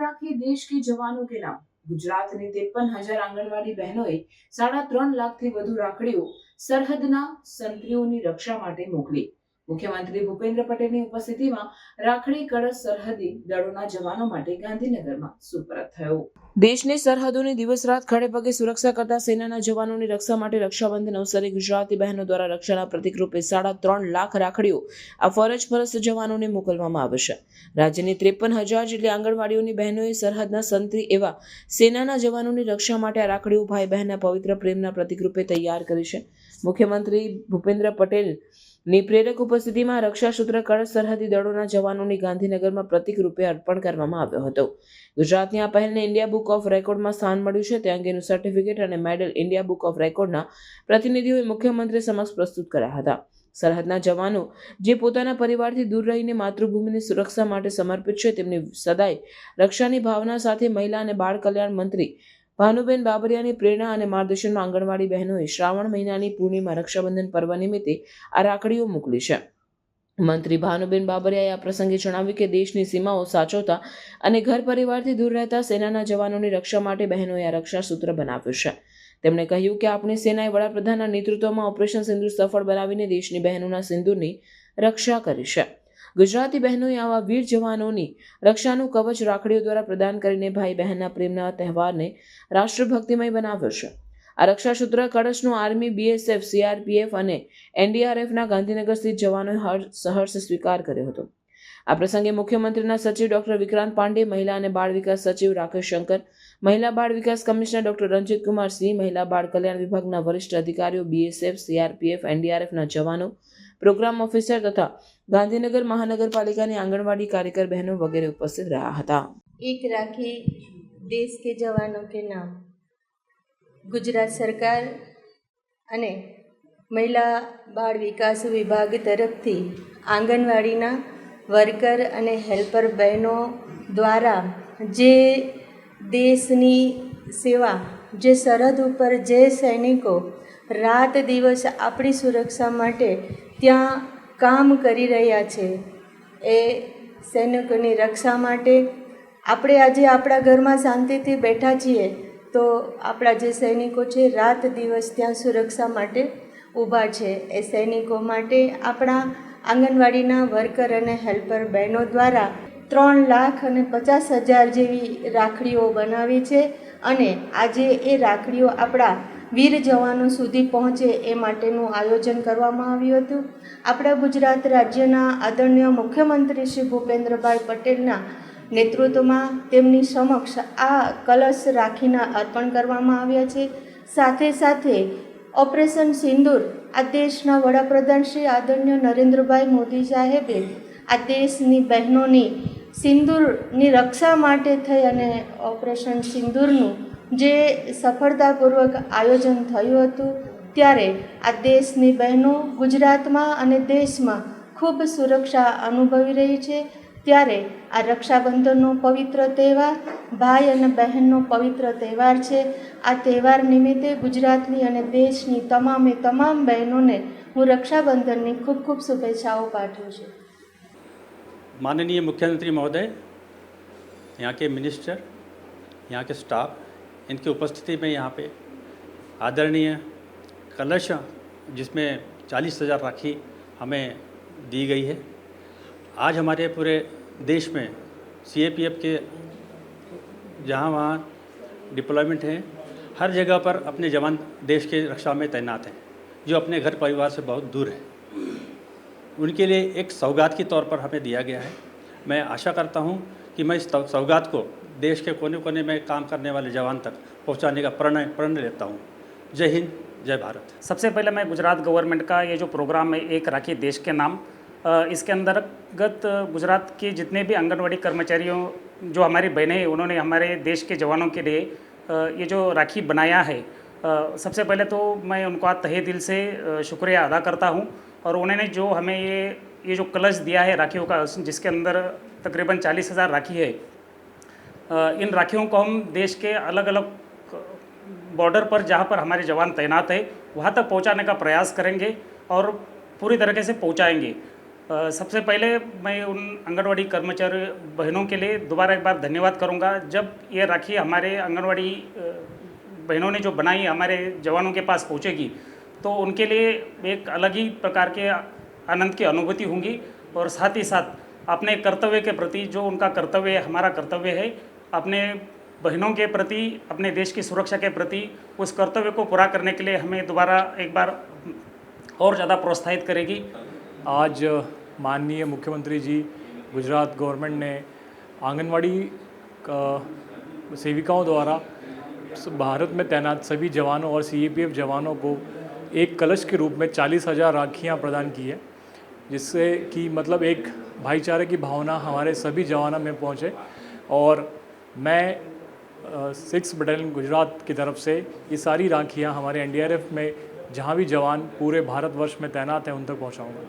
રાખી દેશ કે જવાનો કે નામ ગુજરાતની ત્રેપન હજાર આંગણવાડી બહેનોએ સાડા ત્રણ લાખથી વધુ રાખડીઓ સરહદના સંત્રીઓની રક્ષા માટે મોકલી. મુખ્યમંત્રી ભૂપેન્દ્ર પટેલની ઉપસ્થિતિમાં રાખડી કળશ સરહદી દળોના જવાનો માટે ગાંધીનગરમાં સુપરત થયો. દેશની સરહદોની દિવસ રાત ખડે પગે સુરક્ષા કરતા સેનાના જવાનોની રક્ષા માટે રક્ષાબંધન અવસરે ગુજરાતી બહેનો દ્વારા રક્ષાના પ્રતિકરૂપે સાડા ત્રણ લાખ રાખડીઓ આ ફરજ ફરજ જવાનોને મોકલવામાં આવશે રાજ્યની ત્રેપન હજાર જેટલી આંગણવાડીઓની બહેનોએ સરહદના સંત્રી એવા સેનાના જવાનોની રક્ષા માટે આ રાખડીઓ ભાઈ બહેનના પવિત્ર પ્રેમના પ્રતિકરૂપે તૈયાર કરી છે. મુખ્યમંત્રી ભૂપેન્દ્ર પટેલની પ્રેરક ઉપસ્થિતિમાં રક્ષાસૂત્ર કળશ સરહદી દળોના જવાનોની ગાંધીનગરમાં પ્રતિક રૂપે અર્પણ કરવામાં આવ્યો હતો. ગુજરાતની આ પહેલને ઇન્ડિયા બુક ઓફ રેકોર્ડમાં સ્થાન મળ્યું છે. તે અંગેનું સર્ટિફિકેટ અને મેડલ ઇન્ડિયા બુક ઓફ રેકોર્ડના પ્રતિનિધિઓએ મુખ્યમંત્રી સમક્ષ પ્રસ્તુત કર્યા હતા. સરહદના જવાનો જે પોતાના પરિવારથી દૂર રહીને માતૃભૂમિની સુરક્ષા માટે સમર્પિત છે, તેમની સદાય રક્ષાની ભાવના સાથે મહિલા અને બાળ કલ્યાણ મંત્રી ભાનુબેન બાબરિયાની પ્રેરણા અને માર્ગદર્શનમાં આંગણવાડી બહેનોએ શ્રાવણ મહિનાની પૂર્ણિમા રક્ષાબંધન પર્વ નિમિત્તે આ રાખડીઓ મોકલી છે. મંત્રી ભાનુબેન બાબરિયાએ આ પ્રસંગે જણાવ્યું કે દેશની સીમાઓ સાચવતા અને ઘર પરિવારથી દૂર રહેતા સેનાના જવાનોની રક્ષા માટે બહેનોએ આ રક્ષાસૂત્ર બનાવ્યું છે. તેમણે કહ્યું કે આપણી સેનાએ વડાપ્રધાનના નેતૃત્વમાં ઓપરેશન સિંદૂર સફળ બનાવીને દેશની બહેનોના સિંદૂરની રક્ષા કરી છે. ગુજરાતી બહેનોએ આવા વીર જવાનોની રક્ષાનું કવચ રાખડીઓ દ્વારા પ્રદાન કરીને ભાઈ બહેનના પ્રેમના તહેવારને રાષ્ટ્રભક્તિમય બનાવ્યો છે. આ રક્ષાસૂત્ર કળશનું આર્મી, બીએસએફ, સીઆરપીએફ અને એનડીઆરએફના ગાંધીનગર સ્થિત જવાનોએ હર્ષ સહર્ષ સ્વીકાર કર્યો હતો. આ પ્રસંગે મુખ્યમંત્રીના સચિવ ડોક્ટર વિક્રાંત પાંડે, મહિલા અને બાળ વિકાસ સચિવ રાકેશ શંકર, મહિલા બાળ વિકાસ કમિશનર ડોક્ટર રંજીત કુમાર સિંહ, મહિલા બાળ કલ્યાણ વિભાગના વરિષ્ઠ અધિકારીઓ, બીએસએફ, સીઆરપીએફ, એનડીઆરએફના જવાનો, પ્રોગ્રામ ઓફિસર તથા ગાંધીનગર મહાનગરપાલિકાની આંગણવાડી કાર્યકર બહેનો વગેરે ઉપસ્થિત રહ્યા હતા. એક રાખી દેશ કે જવાનો કે નામ. ગુજરાત સરકાર અને મહિલા બાળ વિકાસ વિભાગ તરફથી આંગણવાડીના વર્કર અને હેલ્પર બહેનો દ્વારા જે દેશની સેવા, જે સરહદ ઉપર જે સૈનિકો રાત દિવસ આપણી સુરક્ષા માટે ત્યાં કામ કરી રહ્યા છે, એ સૈનિકોની રક્ષા માટે. આપણે આજે આપણા ઘરમાં શાંતિથી બેઠા છીએ, તો આપણા જે સૈનિકો છે, રાત દિવસ ત્યાં સુરક્ષા માટે ઊભા છે. એ સૈનિકો માટે આપણા આંગણવાડીના વર્કર અને હેલ્પર બહેનો દ્વારા ત્રણ લાખ અને પચાસ હજાર જેવી રાખડીઓ બનાવી છે અને આજે એ રાખડીઓ આપણા વીર જવાનો સુધી પહોંચે એ માટેનું આયોજન કરવામાં આવ્યું હતું. આપણા ગુજરાત રાજ્યના આદરણીય મુખ્યમંત્રી શ્રી ભૂપેન્દ્રભાઈ પટેલના નેતૃત્વમાં તેમની સમક્ષ આ કલશ રાખીને અર્પણ કરવામાં આવ્યા છે. સાથે સાથે ઓપરેશન સિંદૂર આ દેશના વડાપ્રધાન શ્રી આદરણીય નરેન્દ્રભાઈ મોદી સાહેબે આ દેશની બહેનોની સિંદૂરની રક્ષા માટે થઈ અને ઓપરેશન સિંદૂરનું જે સફળતાપૂર્વક આયોજન થયું હતું ત્યારે આ દેશની બહેનો ગુજરાતમાં અને દેશમાં ખૂબ સુરક્ષા અનુભવી રહી છે ત્યારે આ રક્ષાબંધનનો પવિત્ર તહેવાર ભાઈ અને બહેનનો પવિત્ર તહેવાર છે આ તહેવાર નિમિત્તે ગુજરાતની અને દેશની તમામે તમામ બહેનોને હું રક્ષાબંધનની ખૂબ ખૂબ શુભેચ્છાઓ પાઠવું છું माननीय मुख्यमंत्री महोदय यहाँ के मिनिस्टर यहाँ के स्टाफ इनकी उपस्थिति में यहाँ पे आदरणीय कलश जिसमें चालीस हज़ार राखी हमें दी गई है। आज हमारे पूरे देश में सीएपीएफ के जहाँ वहाँ डिप्लॉयमेंट हैं, हर जगह पर अपने जवान देश के रक्षा में तैनात हैं, जो अपने घर परिवार से बहुत दूर है। उनके लिए एक सौगात के तौर पर हमें दिया गया है। मैं आशा करता हूँ कि मैं इस सौगात को देश के कोने कोने में काम करने वाले जवान तक पहुँचाने का प्रणय, प्रण लेता हूँ। जय हिंद, जय भारत। सबसे पहले मैं गुजरात गवर्नमेंट का ये जो प्रोग्राम है एक राखी देश के नाम इसके अंतर्गत गुजरात के जितने भी आंगनवाड़ी कर्मचारियों, जो हमारी बहनें हैं, उन्होंने हमारे देश के जवानों के लिए ये जो राखी बनाया है सबसे पहले तो मैं उनका तहे दिल से शुक्रिया अदा करता हूँ और उन्होंने जो हमें ये ये जो कलश दिया है राखियों का, जिसके अंदर तकरीबन चालीस हज़ार राखी है इन राखियों को हम देश के अलग अलग बॉर्डर पर, जहाँ पर हमारे जवान तैनात है, वहाँ तक पहुँचाने का प्रयास करेंगे और पूरी तरीके से पहुँचाएँगे। सबसे पहले मैं उन आंगनवाड़ी कर्मचारी बहनों के लिए दोबारा एक बार धन्यवाद करूँगा। जब ये राखी हमारे आंगनवाड़ी बहनों ने जो बनाई हमारे जवानों के पास पहुंचेगी तो उनके लिए एक अलग ही प्रकार के आनंद की अनुभूति होंगी और साथ ही साथ अपने कर्तव्य के प्रति जो उनका कर्तव्य हमारा कर्तव्य है अपने बहनों के प्रति, अपने देश की सुरक्षा के प्रति, उस कर्तव्य को पूरा करने के लिए हमें दोबारा एक बार और ज़्यादा प्रोत्साहित करेगी। आज माननीय मुख्यमंत्री जी, गुजरात गवर्नमेंट ने आंगनवाड़ी सेविकाओं द्वारा भारत में तैनात सभी जवानों और सीएपीएफ जवानों को एक कलश के रूप में चालीस हज़ार राखियाँ प्रदान की है, जिससे कि मतलब एक भाईचारे की भावना हमारे सभी जवानों में पहुँचे और मैं सिक्स बटालियन गुजरात की तरफ से ये सारी राखियाँ हमारे एनडीआरएफ में जहाँ भी जवान पूरे भारतवर्ष में तैनात हैं उन तक पहुँचाऊँगा